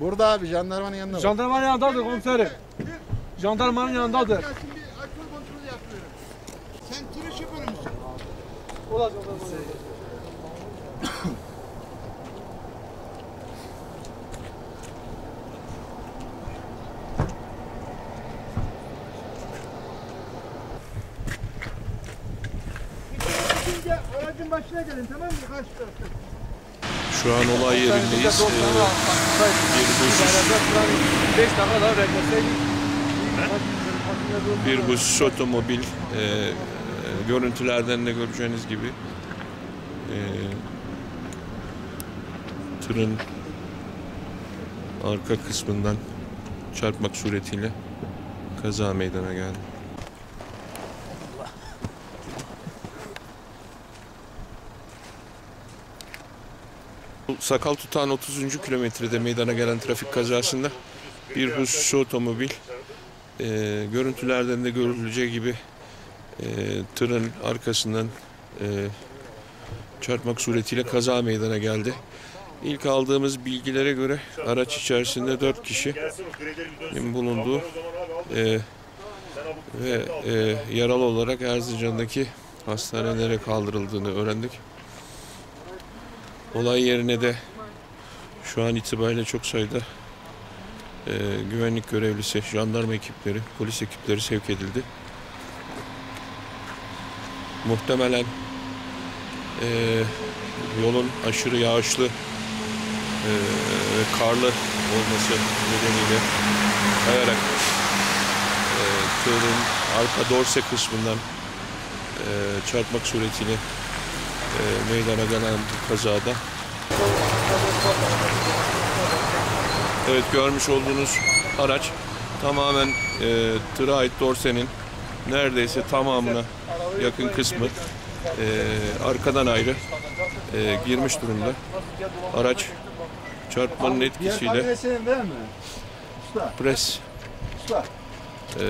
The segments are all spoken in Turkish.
Burada abi jandarmanın yanında. bak. Jandarmanın yanındadır komiserim. Jandarmanın yanındadır. Ya şimdi alkol kontrolü yapıyorum. Sen tır şoförü müsün? O da jandarmanın Şimdi aracın başına gelin tamam mı? Karşı tarafta. Şu an olay yerindeyiz. Ee, bir husus, 5 dakika daha bekleseydik. bir husus otomobil e, e, görüntülerden de göreceğiniz gibi e, tırın arka kısmından çarpmak suretiyle kaza meydana geldi. Sakal Tutağan 30. kilometrede meydana gelen trafik kazasında bir hususi otomobil e, görüntülerden de görüleceği gibi e, tırın arkasından e, çarpmak suretiyle kaza meydana geldi. İlk aldığımız bilgilere göre araç içerisinde 4 kişinin bulunduğu e, ve e, yaralı olarak Erzincan'daki hastanelere kaldırıldığını öğrendik. Olay yerine de şu an itibariyle çok sayıda e, güvenlik görevlisi, jandarma ekipleri, polis ekipleri sevk edildi. Muhtemelen e, yolun aşırı yağışlı e, ve karlı olması nedeniyle kayarak e, tırın arka dorse kısmından e, çarpmak suretiyle e, meydana gelen kazada Evet görmüş olduğunuz araç tamamen e, tıra ait dorsenin neredeyse tamamına yakın kısmı e, arkadan ayrı e, girmiş durumda. Araç çarpmanın etkisiyle pres e,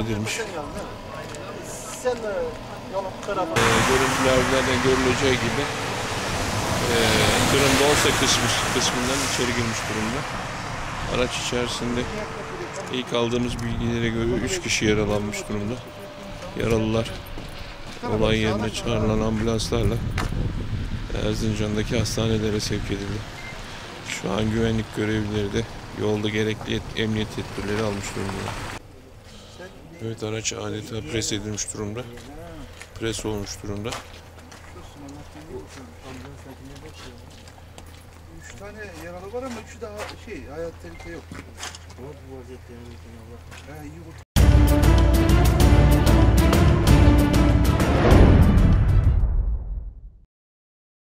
edilmiş. Sen yolun tarafı. E, görüntülerden de görüleceği gibi e, tırın dorse kısmı, kısmından içeri girmiş durumda. Araç içerisinde ilk aldığımız bilgilere göre 3 kişi yaralanmış durumda. Yaralılar olay yerine çağrılan ambulanslarla Erzincan'daki hastanelere sevk edildi. Şu an güvenlik görevlileri de yolda gerekli et- emniyet tedbirleri almış durumda. Evet araç adeta pres edilmiş durumda. Pres olmuş durumda. Üç tane yaralı var ama üçü daha şey hayat tehlike yok. Bu vaziyette Allah. iyi.